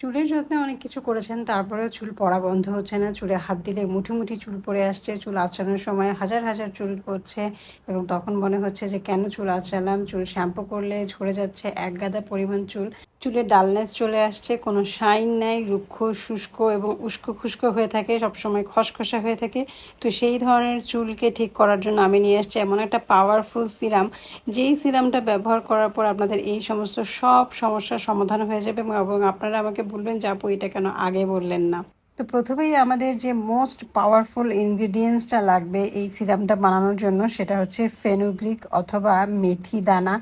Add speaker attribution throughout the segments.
Speaker 1: চুলের যত্নে অনেক কিছু করেছেন, তারপরেও চুল পড়া বন্ধ হচ্ছে না। চুলে হাত দিলে মুঠি মুঠি চুল পড়ে আসছে, চুল আঁচড়ানোর সময় হাজার হাজার চুল পড়ছে এবং তখন মনে হচ্ছে যে কেন চুল আঁচড়ালাম চুল শ্যাম্পু করলে ঝরে যাচ্ছে এক গাদা পরিমাণ চুল। চুলের ডালনেস চলে আসছে, কোনো শাইন নাই, রুক্ষ, শুষ্ক এবং উস্কো খুস্কো হয়ে থাকে, সবসময় খসখসা হয়ে থাকে। তো সেই ধরনের চুলকে ঠিক করার জন্য আমি নিয়ে আসছি এমন একটা পাওয়ারফুল সিরাম যেই সিরামটা ব্যবহার করার পর আপনাদের এই সমস্ত সব সমস্যার সমাধান হয়ে যাবে এবং আপনারা আমাকে বলবেন যে আপু এটা কেন আগে বললেন না? তো প্রথমেই আমাদের যে মোস্ট পাওয়ারফুল ইনগ্রিডিয়েন্টসটা লাগবে এই সিরামটা বানানোর জন্য সেটা হচ্ছে ফেনুগ্রিক অথবা মেথি দানা।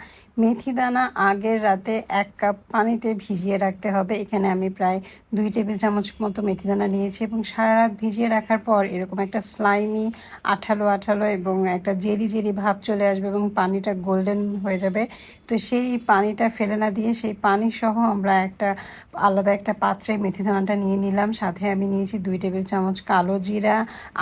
Speaker 1: মেথি দানা আগের রাতে এক কাপ পানিতে ভিজিয়ে রাখতে হবে। এখানে আমি প্রায় দুই টেবিল চামচ মতো মেথি দানা নিয়েছি এবং সারা রাত ভিজিয়ে রাখার পর এরকম একটা স্লাইমি আঠালো আঠালো এবং একটা জেরি জেরি ভাব চলে আসবে এবং পানিটা গোল্ডেন হয়ে যাবে। তো সেই পানিটা ফেলে না দিয়ে সেই পানি সহ আমরা একটা আলাদা একটা পাত্রে মেথি দানাটা নিয়ে নিলাম। সাথে আমি নিয়েছি দুই টেবিল চামচ কালো জিরা।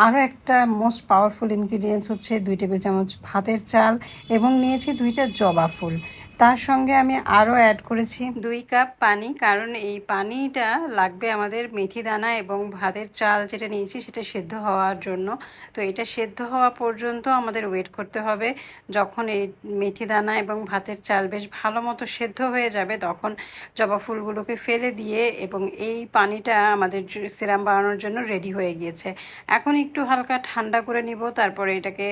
Speaker 1: আরও একটা মোস্ট পাওয়ারফুল ইনগ্রিডিয়েন্টস হচ্ছে দুই টেবিল চামচ ভাতের চাল এবং নিয়েছি দুইটা জবা ফুল। তার সঙ্গে আমি আরও অ্যাড করেছি। দুই কাপ পানি, কারণ এই পানিটা লাগবে আমাদের মেথি দানা এবং ভাতের চাল যেটা নিয়েছি সেটা সেদ্ধ হওয়ার জন্য। তো এটা সেদ্ধ হওয়া পর্যন্ত আমাদের ওয়েট করতে হবে। যখন এই মেথি দানা এবং ভাতের চাল বেশ ভালো মতো সেদ্ধ হয়ে যাবে, তখন জবা ফুলগুলোকে ফেলে দিয়ে এবং এই পানিটা আমাদের সিরাম বানানোর জন্য রেডি হয়ে গিয়েছে। এখন একটু হালকা ঠান্ডা করে নিব, তারপরে এটাকে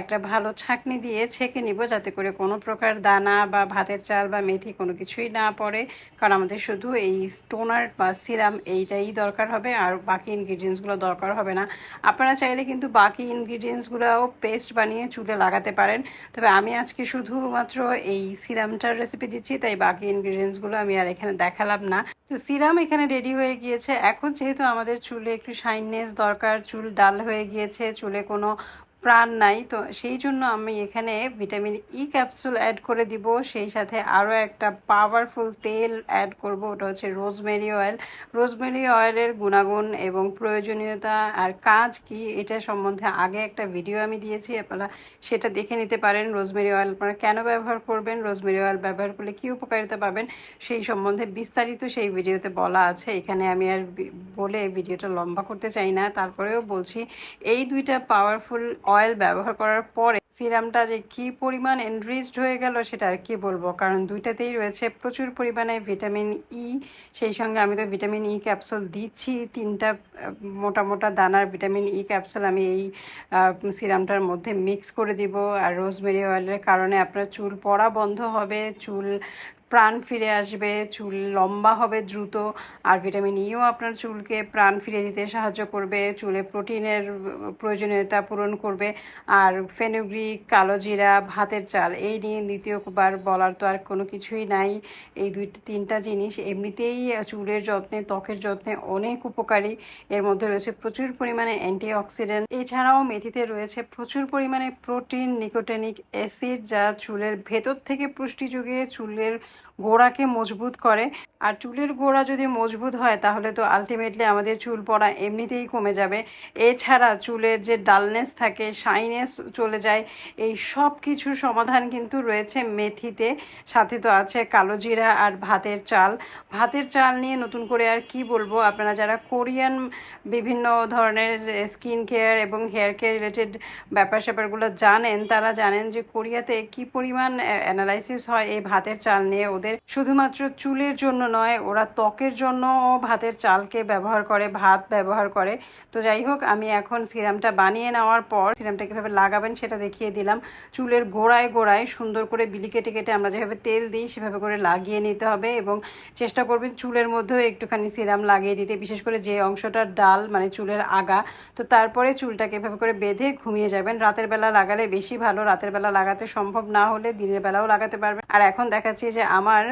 Speaker 1: একটা ভালো ছাঁকনি দিয়ে ছেঁকে নিব, যাতে করে কোনো প্রকার দানা বা ভাতের চাল বা মেথি কোনো কিছুই না পড়ে, কারণ আমাদের শুধু এই স্টোনার বা সিরাম এইটাই দরকার হবে, আর বাকি ইনগ্রিডিয়েন্টসগুলো দরকার হবে না। আপনারা চাইলে কিন্তু বাকি ইনগ্রিডিয়েন্টসগুলোও পেস্ট বানিয়ে চুলে লাগাতে পারেন। তবে আমি আজকে শুধুমাত্র এই সিরামটার রেসিপি দিচ্ছি, তাই বাকি ইনগ্রিডিয়েন্টসগুলো আমি আর এখানে দেখালাম না। তো সিরাম এখানে রেডি হয়ে গিয়েছে। এখন যেহেতু আমাদের চুলে একটু শাইননেস দরকার, চুল ডাল হয়ে গিয়েছে, চুলে কোনো প্রাণ নাই। তো সেই জন্য আমি এখানে ভিটামিন ই ক্যাপসুল অ্যাড করে দিব। সেই সাথে আরও একটা পাওয়ারফুল তেল অ্যাড করব। ওটা হচ্ছে রোজমেরি অয়েল রোজমেরি অয়েলের গুণাগুণ এবং প্রয়োজনীয়তা আর কাজ কি, এটা সম্বন্ধে আগে একটা ভিডিও আমি দিয়েছি। আপনারা সেটা দেখে নিতে পারেন। রোজমেরি অয়েল আপনারা কেন ব্যবহার করবেন? রোজমেরি অয়েল ব্যবহার করলে কী উপকারিতা পাবেন? সেই সম্বন্ধে বিস্তারিত সেই ভিডিওতে বলা আছে। এখানে আমি আর বলে ভিডিওটা লম্বা করতে চাই না। তারপরেও বলছি, এই দুইটা পাওয়ারফুল অয়েল ব্যবহার করার পরে সিরামটা যে কি পরিমাণ এনরিচড হয়ে গেল সেটা আর কি বলব? কারণ দুইটাতেই রয়েছে প্রচুর পরিমাণে ভিটামিন ই সেই সঙ্গে আমি তো ভিটামিন ই ক্যাপসুল দিচ্ছি। তিনটা মোটা মোটা দানার ভিটামিন ই ক্যাপসুল আমি এই সিরামটার মধ্যে মিক্স করে দিব। আর রোজমেরি অয়েলের কারণে আপনার চুল পড়া বন্ধ হবে। চুল প্রাণ ফিরে আসবে, চুল লম্বা হবে দ্রুত, আর ভিটামিন ইও আপনার চুলকে প্রাণ ফিরে দিতে সাহায্য করবে, চুলে প্রোটিনের প্রয়োজনীয়তা পূরণ করবে, আর ফেনুগ্রিক কালো জিরা, ভাতের চাল, এই নিয়ে দ্বিতীয়বার বলার তো আর কোনো কিছুই নাই। এই দুই, তিনটা জিনিস এমনিতেই চুলের যত্নে, ত্বকের যত্নে অনেক উপকারী। এর মধ্যে রয়েছে প্রচুর পরিমাণে অ্যান্টিঅক্সিডেন্ট। এছাড়াও মেথিতে রয়েছে প্রচুর পরিমাণে প্রোটিন, নিকোটেনিক অ্যাসিড, যা চুলের ভেতর থেকে পুষ্টি যোগে চুলের গোড়াকে মজবুত করে। আর চুলের গোড়া যদি মজবুত হয়, তাহলে তো আলটিমেটলি আমাদের চুল পড়া এমনিতেই কমে যাবে। এছাড়া চুলের যে ডালনেস থাকে শাইনেস চলে যায়, এই সব কিছুর সমাধান কিন্তু রয়েছে মেথিতে। সাথে তো আছে কালো জিরা আর ভাতের চাল। ভাতের চাল নিয়ে নতুন করে আর কি বলব? আপনারা যারা কোরিয়ান বিভিন্ন ধরনের স্কিন কেয়ার এবং হেয়ার কেয়ার রিলেটেড ব্যাপার স্যাপারগুলো জানেন, তারা জানেন যে কোরিয়াতে কি পরিমাণ অ্যানালাইসিস হয় এই ভাতের চাল নিয়ে। ওদের শুধুমাত্র চুলের জন্য নয়, ওরা ত্বকের জন্য ভাতের চালকে ব্যবহার করে, ভাত ব্যবহার করে। তো যাই হোক, আমি এখন সিরামটা বানিয়ে নেওয়ার পর সিরামটা কীভাবে লাগাবেন সেটা দেখিয়ে দিলাম। চুলের গোড়ায় গোড়ায় সুন্দর করে বিলি কেটে কেটে আমরা যেভাবে তেল দিই সেভাবে করে লাগিয়ে নিতে হবে এবং চেষ্টা করবেন চুলের মধ্যেও একটুখানি সিরাম লাগিয়ে দিতে, বিশেষ করে যে অংশটা ডাল মানে চুলের আগা। তো তারপরে চুলটাকে এভাবে করে বেঁধে ঘুমিয়ে যাবেন। রাতের বেলা লাগালে বেশি ভালো, রাতের বেলা লাগাতে সম্ভব না হলে দিনের বেলাও লাগাতে পারবেন। আর এখন দেখাচ্ছি যে আমার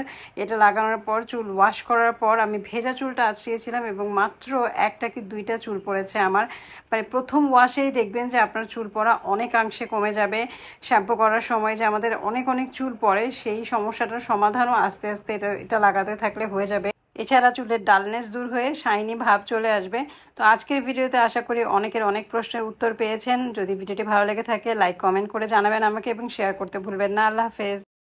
Speaker 1: এটা লাগানোর পর, চুল ওয়াশ করার পর আমি ভেজা চুলটা আঁচড়িয়েছিলাম এবং মাত্র একটা কি দুইটা চুল পড়েছে আমার। মানে প্রথম ওয়াশেই দেখবেন যে আপনার চুল পড়া অনেকাংশে কমে যাবে। শ্যাম্পু করার সময় যে আমাদের অনেক অনেক চুল পড়ে, সেই সমস্যাটার সমাধানও আস্তে আস্তে এটা এটা লাগাতে থাকলে হয়ে যাবে। এছাড়া চুলের ডালনেস দূর হয়ে শাইনি ভাব চলে আসবে। তো আজকের ভিডিওতে আশা করি অনেকের অনেক প্রশ্নের উত্তর পেয়েছেন। যদি ভিডিওটি ভালো লেগে থাকে লাইক কমেন্ট করে জানাবেন আমাকে এবং শেয়ার করতে ভুলবেন না। আল্লাহ হাফেজ।